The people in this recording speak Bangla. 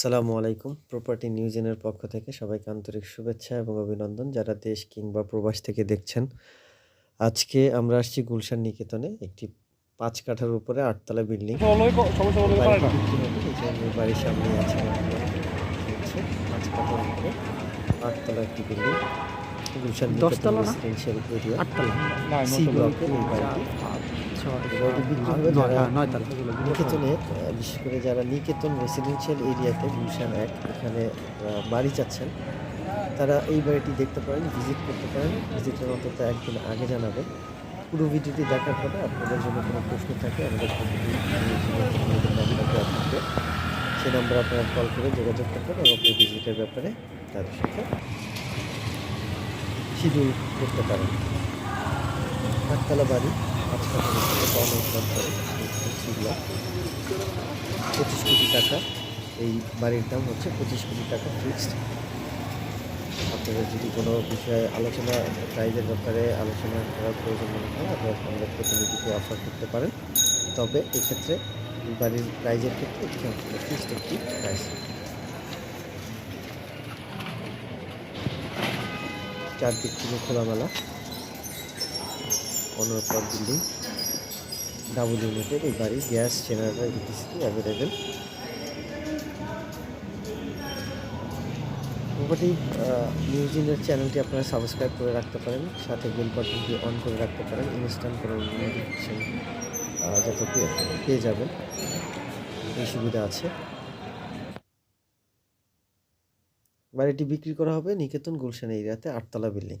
সালামু আলাইকুম। প্রপার্টি নিউজেনের পক্ষ থেকে সবাইকে আন্তরিক শুভেচ্ছা এবং অভিনন্দন যারা দেশ কিংবা প্রবাস থেকে দেখছেন। আজকে আমরা আসছি গুলশান নিকেতনে একটি পাঁচ কাঠার উপরে আটতলা বিল্ডিং। বাড়ির সামনে আছে পাঁচ কাঠার উপরে আটতলা একটি বিল্ডিং। গুলশান দশতলা? এরিয়া সি ব্লকের এই বাড়িটি। নিকেতনে বিশেষ করে যারা নিকেতন রেসিডেন্সিয়াল এরিয়াতে গুলশান এক এখানে বাড়ি চাচ্ছেন তারা এই বাড়িটি দেখতে পারেন ভিজিট করতে পারেন। ভিজিটের অন্তত একদিন আগে জানাবেন। পুরো ভিডিওটি দেখার পরে আপনাদের জন্য কোনো প্রশ্ন থাকে আমাদের প্রতিনিধি নাম্বার সেই নাম্বারে আপনারা কল করে যোগাযোগ করবেন এবং আপনার ভিজিটের ব্যাপারে তাদের সাথে শিডিউল করতে পারেন। আটতলা বাড়ি। পঁচিশ কোটি টাকা। এই বাড়ির দাম হচ্ছে পঁচিশ কোটি টাকা ফিক্সড আপনাদের যদি কোনো বিষয়ে আলোচনা প্রাইজের ব্যাপারে আলোচনা করার প্রয়োজন মনে হয়, আপনারা আমাদের প্রতিনিধিকে অফার করতে পারেন। তবে এক্ষেত্রে বাড়ির প্রাইজের ক্ষেত্রে ফিক্সড একটি প্রাইস চারদিক থেকে খোলামেলা। পনেরো প্লট বিল্ডিং ডাবল ইউনিটের এই বাড়ি gas generator electricity available property নিউজিনের চ্যানেলটি আপনারা সাবস্ক্রাইব করে রাখতে পারেন, সাথে বেল বাটনটি অন করে রাখতে পারেন ইনস্ট্যান্ট করে নোটিফিকেশান যাতে পেয়ে যাবেন। এই সুবিধা আছে। বাড়িটি বিক্রি করা হবে নিকেতন গুলশান এরিয়াতে আটতলা বিল্ডিং